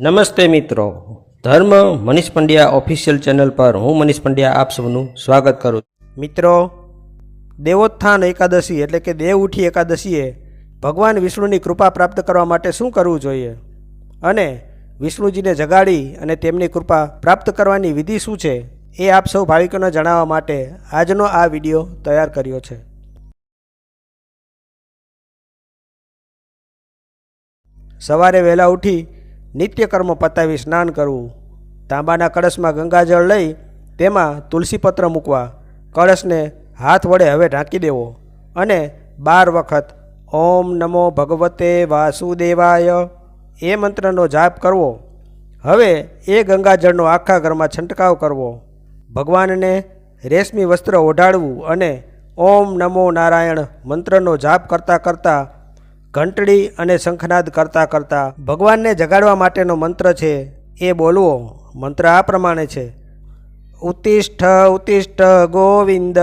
નમસ્તે મિત્રો. ધર્મ મનીષ પંડ્યા ઓફિશિયલ ચેનલ પર હું મનીષ પંડ્યા આપ સૌનું સ્વાગત કરું મિત્રો, દેવોત્થાન એકાદશી એટલે કે દેવ ઉઠી એકાદશીએ ભગવાન વિષ્ણુની કૃપા પ્રાપ્ત કરવા માટે શું કરવું જોઈએ? અને વિષ્ણુજીને જગાડી અને તેમની કૃપા પ્રાપ્ત કરવાની વિધિ શું છે? એ આપ સૌ ભાવિકોને જણાવવા માટે આજનો આ વીડિયો તૈયાર કર્યો છે. સવારે વહેલા ઉઠી નિત્યકર્મ પતાવી સ્નાન કરવું. તાંબાના કળશમાં ગંગાજળ લઈ તેમાં તુલસીપત્ર મૂકવા. કળશને હાથ વડે હવે ઢાંકી દેવો. અને બાર વખત, ઓમ નમો ભગવતે વાસુદેવાય એ મંત્રનો જાપ કરવો. હવે એ ગંગાજળનો આખા ઘરમાં છંટકાવ કરવો. ભગવાનને રેશમી વસ્ત્ર ઓઢાડવું અને ઓમ નમો નારાયણ મંત્રનો જાપ કરતાં કરતાં ઘંટડી અને શંખનાદ કરતાં કરતાં ભગવાનને જગાડવા માટેનો મંત્ર છે, એ બોલવો. મંત્ર આ પ્રમાણે છે. ઉત્તિષ્ઠ ઉત્તિષ્ઠ ગોવિંદ,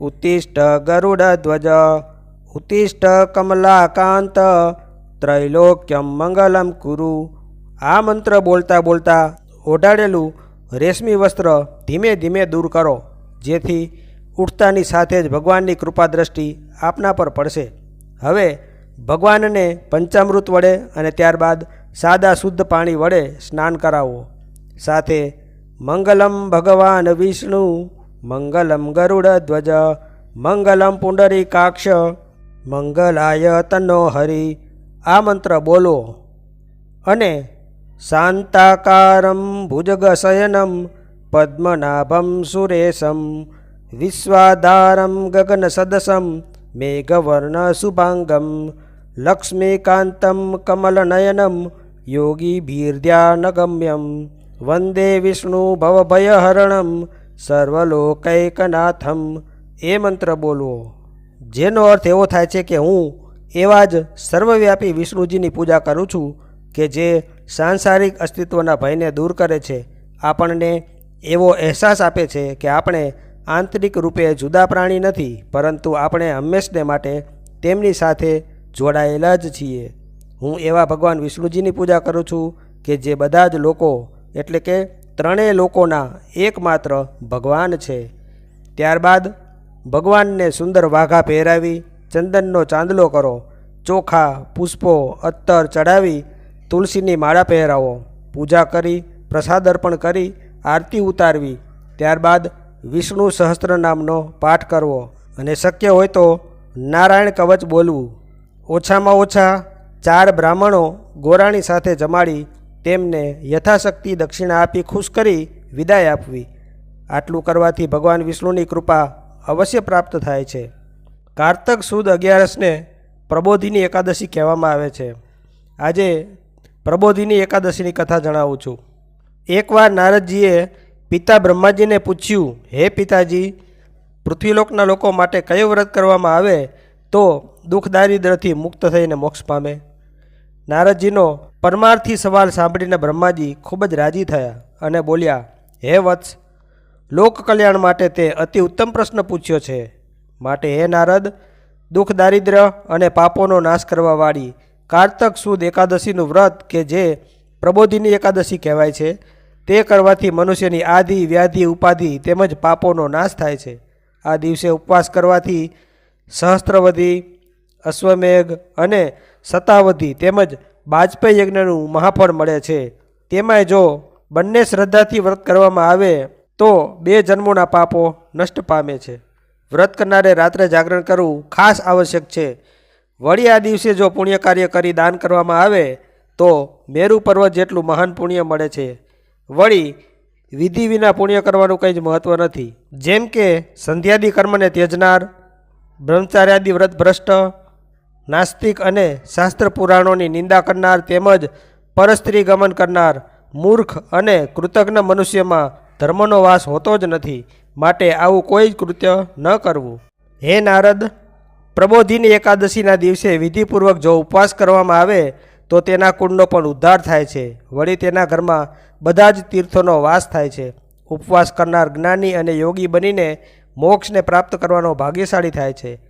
ઉત્તિષ્ઠ ગરુડ ધ્વજ, ઉત્તિષ્ઠ કમલાકાંત, ત્રૈલોક્યમ મંગલમ કુરુ. આ મંત્ર બોલતા બોલતા ઓઢાડેલું રેશમી વસ્ત્ર ધીમે ધીમે દૂર કરો, જેથી ઉઠતાની સાથે જ ભગવાનની કૃપા દ્રષ્ટિ આપના પર પડશે. હવે ભગવાનને પંચામૃત વડે અને ત્યારબાદ સાદા શુદ્ધ પાણી વડે સ્નાન કરાવો. સાથે મંગલમ ભગવાન વિષ્ણુ, મંગલમ ગરુડ ધ્વજ, મંગલમ પુંડરી કાક્ષ મંગલાય તનો હરિ, આ મંત્ર બોલો. અને શાંતાકારમ ભુજગશયનમ પદ્મનાભમ સુરેશમ, વિશ્વાધારમ ગગન સદસમ મેઘવર્ણ શુભાંગમ લક્ષ્મીકાંતમ કમલનયનમ યોગી ભીર્ધ્યાનગમ્યમ વંદે વિષ્ણુ ભવભયહરણમ સર્વલોકૈકનાથમ એ મંત્ર બોલવો જેનો અર્થ એવો થાય છે કે હું એવા જ સર્વવ્યાપી વિષ્ણુજીની પૂજા કરું છું કે જે સાંસારિક અસ્તિત્વના ભયને દૂર કરે છે, આપણને એવો અહેસાસ આપે છે કે આપણે આંતરિક રૂપે જુદા પ્રાણી નથી, પરંતુ આપણે હંમેશને માટે તેમની સાથે જોડાયેલા જ છીએ. હું એવા ભગવાન વિષ્ણુજીની પૂજા કરું છું કે જે બધા જ લોકો, એટલે કે ત્રણેય લોકોના એકમાત્ર ભગવાન છે. ત્યારબાદ ભગવાનને સુંદર વાઘા પહેરાવી, ચંદનનો ચાંદલો કરો, ચોખા, પુષ્પો, અત્તર ચડાવી, તુલસીની માળા પહેરાવો. પૂજા કરી, પ્રસાદ અર્પણ કરી, આરતી ઉતારવી. ત્યારબાદ વિષ્ણુ સહસ્ત્ર નામનો પાઠ કરવો. અને શક્ય હોય તો નારાયણ કવચ બોલવું. ઓછામાં ઓછા ચાર બ્રાહ્મણો ગોરાણી સાથે જમાડી તેમને યથાશક્તિ દક્ષિણા આપી ખુશ કરી વિદાય આપવી. આટલું કરવાથી ભગવાન વિષ્ણુની કૃપા અવશ્ય પ્રાપ્ત થાય છે. કારતક સુદ અગિયારસને પ્રબોધિની એકાદશી કહેવામાં આવે છે. આજે પ્રબોધિની એકાદશીની કથા જણાવું છું. એકવાર નારદજીએ પિતા બ્રહ્માજીને પૂછ્યું, હે પિતાજી, પૃથ્વીલોકના લોકો માટે કયો વ્રત કરવામાં આવે? તો દુઃખ દારિદ્રથી મુક્ત થઈને મોક્ષ પામે. નારદજીનો પરમાર્થી સવાલ સાંભળીને બ્રહ્માજી ખૂબ જ રાજી થયા અને બોલ્યા, હે વત્સ, લોક કલ્યાણ માટે તે અતિ ઉત્તમ પ્રશ્ન પૂછ્યો છે. માટે હે નારદ, દુઃખ દારિદ્ર્ય અને પાપોનો નાશ કરવાવાળી કારતક સુદ એકાદશીનું વ્રત કે જે પ્રબોધિની એકાદશી કહેવાય છે, તે કરવાથી મનુષ્યની આદિ વ્યાધિ, ઉપાધિ તેમજ પાપોનો નાશ થાય છે. આ દિવસે ઉપવાસ કરવાથી સહસ્ત્રવધી અશ્વમેઘ અને શતાવધી તેમજ બાજપેયી યજ્ઞનું મહાફળ મળે છે. તેમાંય જો બંને શ્રદ્ધાથી વ્રત કરવામાં આવે, તો બે જન્મોના પાપો નષ્ટ પામે છે. વ્રત કરનારે રાત્રે જાગરણ કરવું ખાસ આવશ્યક છે. વળી આ દિવસે જો પુણ્ય કાર્ય કરી દાન કરવામાં આવે, તો મેરુ પર્વત જેટલું મહાન પુણ્ય મળે છે. વળી વિધિ વિના પુણ્ય કરવાનું કંઈ જ મહત્ત્વ નથી. જેમ કે સંધ્યાદી કર્મને ત્યજનાર બ્રહ્મચાર્યાદી વ્રત ભ્રષ્ટ નાસ્તિક અને શાસ્ત્ર પુરાણોની નિંદા કરનાર તેમજ પરસ્ત્રી ગમન કરનાર મૂર્ખ અને કૃતજ્ઞ મનુષ્યમાં ધર્મનો વાસ હોતો જ નથી, માટે આવું કોઈ જ કૃત્ય ન કરવું. હે નારદ, પ્રબોધિની એકાદશીના દિવસે વિધિપૂર્વક જો ઉપવાસ કરવામાં આવે, તો તેના કુંડનો પણ ઉદ્ધાર થાય છે. વળી તેના ઘરમાં બધા જ તીર્થોનો વાસ થાય છે. ઉપવાસ કરનાર જ્ઞાની અને યોગી બનીને મોક્ષને પ્રાપ્ત કરવાનો ભાગ્યશાળી થાય છે.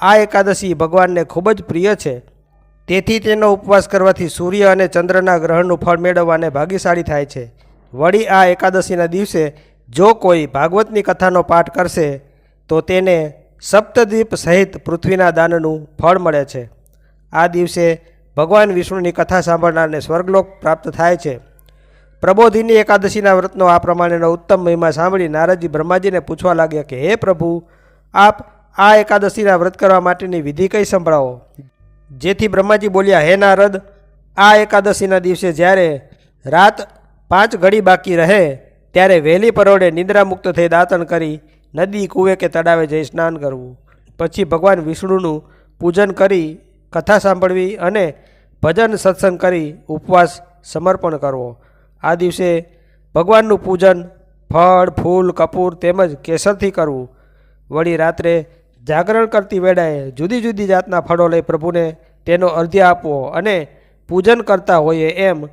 આ એકાદશી ભગવાનને ખૂબ જ પ્રિય છે. તેથી તેનો ઉપવાસ કરવાથી સૂર્ય અને ચંદ્રના ગ્રહણનું ફળ મેળવવાને ભાગ્યશાળી થાય છે. વળી આ એકાદશીના દિવસે જો કોઈ ભાગવતની કથાનો પાઠ કરશે, તો તેને સપ્તદ્વીપ સહિત પૃથ્વીના દાનનું ફળ મળે છે. આ દિવસે ભગવાન વિષ્ણુની કથા સાંભળનારને સ્વર્ગલોક પ્રાપ્ત થાય છે. પ્રબોધિની એકાદશીના વ્રતનો આ પ્રમાણેનો ઉત્તમ મહિમા સાંભળી નારદજી બ્રહ્માજીને પૂછવા લાગ્યા કે, હે પ્રભુ, આપ આ એકાદશીના વ્રત કરવા માટેની વિધિ કઈ સંભળાવો? જેથી બ્રહ્માજી બોલ્યા, હે નારદ, આ એકાદશીના દિવસે જ્યારે રાત પાંચ ઘડી બાકી રહે, ત્યારે વહેલી પરોડે નિંદ્રામુક્ત થઈ દાંતણ કરી નદી, કૂવે કે તળાવે જઈ સ્નાન કરવું. પછી ભગવાન વિષ્ણુનું પૂજન કરી કથા સાંભળવી અને ભજન સત્સંગ કરી ઉપવાસ સમર્પણ કરવો. આ દિવસે ભગવાનનું પૂજન ફળ, ફૂલ, કપૂર તેમજ કેસરથી કરવું. વળી રાત્રે જાગરણ કરતી વેળાએ જુદી જુદી જાતના ફળો લઈ પ્રભુને તેનો અર્ધ્ય આપવો અને પૂજન કરતા હોઈએ એમ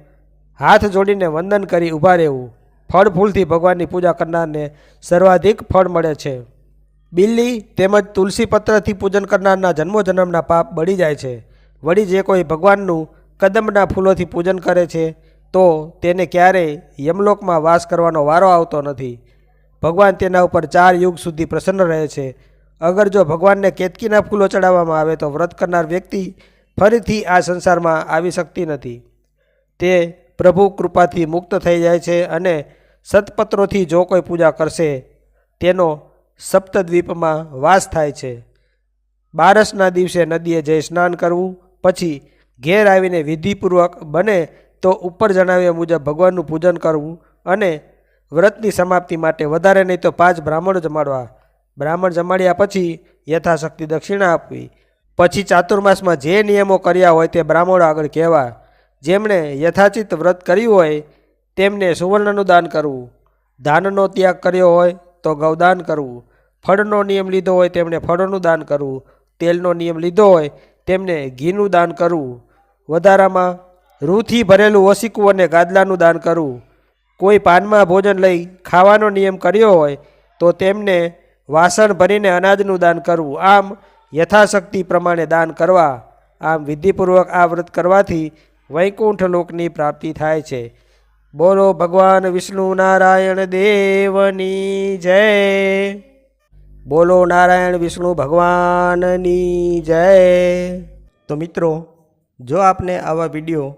હાથ જોડીને વંદન કરી ઊભા રહેવું. ફળ ફૂલથી ભગવાનની પૂજા કરનારને સર્વાધિક ફળ મળે છે. બિલ્લી તેમજ તુલસી પત્રથી પૂજન કરનારના જન્મો જન્મના પાપ બળી જાય છે. વળી જે કોઈ ભગવાનનું કદમના ફૂલોથી પૂજન કરે છે તો તેને ક્યારેય યમલોકમાં વાસ કરવાનો વારો આવતો નથી. ભગવાન તેના ઉપર ચાર યુગ સુધી પ્રસન્ન રહે છે. અગર જો ભગવાનને કેતકીના ફૂલો ચડાવવામાં આવે તો વ્રત કરનાર વ્યક્તિ ફરીથી આ સંસારમાં આવી શકતી નથી. તે પ્રભુ કૃપાથી મુક્ત થઈ જાય છે અને સતપત્રોથી જો કોઈ પૂજા કરશે, તેનો સપ્તદ્વીપમાં વાસ થાય છે. બારસના દિવસે નદીએ જઈ સ્નાન કરવું, પછી ઘેર આવીને વિધિપૂર્વક બને તો ઉપર જણાવ્યા મુજબ ભગવાનનું પૂજન કરવું અને વ્રતની સમાપ્તિ માટે વધારે નહીં તો પાંચ બ્રાહ્મણો જમાડવા. બ્રાહ્મણ જમાડ્યા પછી યથાશક્તિ દક્ષિણા આપવી. પછી ચાતુર્માસમાં જે નિયમો કર્યા હોય તે બ્રાહ્મણો આગળ કહેવા. જેમણે યથાચિત વ્રત કર્યું હોય તેમને સુવર્ણનું દાન કરવું. દાનનો ત્યાગ કર્યો હોય તો ગૌદાન કરવું. ફળનો નિયમ લીધો હોય તેમણે ફળોનું દાન કરવું. તેલનો નિયમ લીધો હોય તેમને ઘીનું દાન કરવું. વધારામાં રૂથી ભરેલું ઓસીકું અને ગાદલાનું દાન કરવું કોઈ પાનમાં ભોજન લઈ ખાવાનો નિયમ કર્યો હોય, તો તેમને વાસણ ભરીને અનાજનું દાન કરવું. આમ યથાશક્તિ પ્રમાણે દાન કરવા. આમ વિધિપૂર્વક આ વ્રત કરવાથી વૈકુંઠ લોકની પ્રાપ્તિ થાય છે. બોલો ભગવાન વિષ્ણુ નારાયણ દેવની જય. બોલો નારાયણ વિષ્ણુ ભગવાનની જય. તો મિત્રો, જો આપને આવા વીડિયો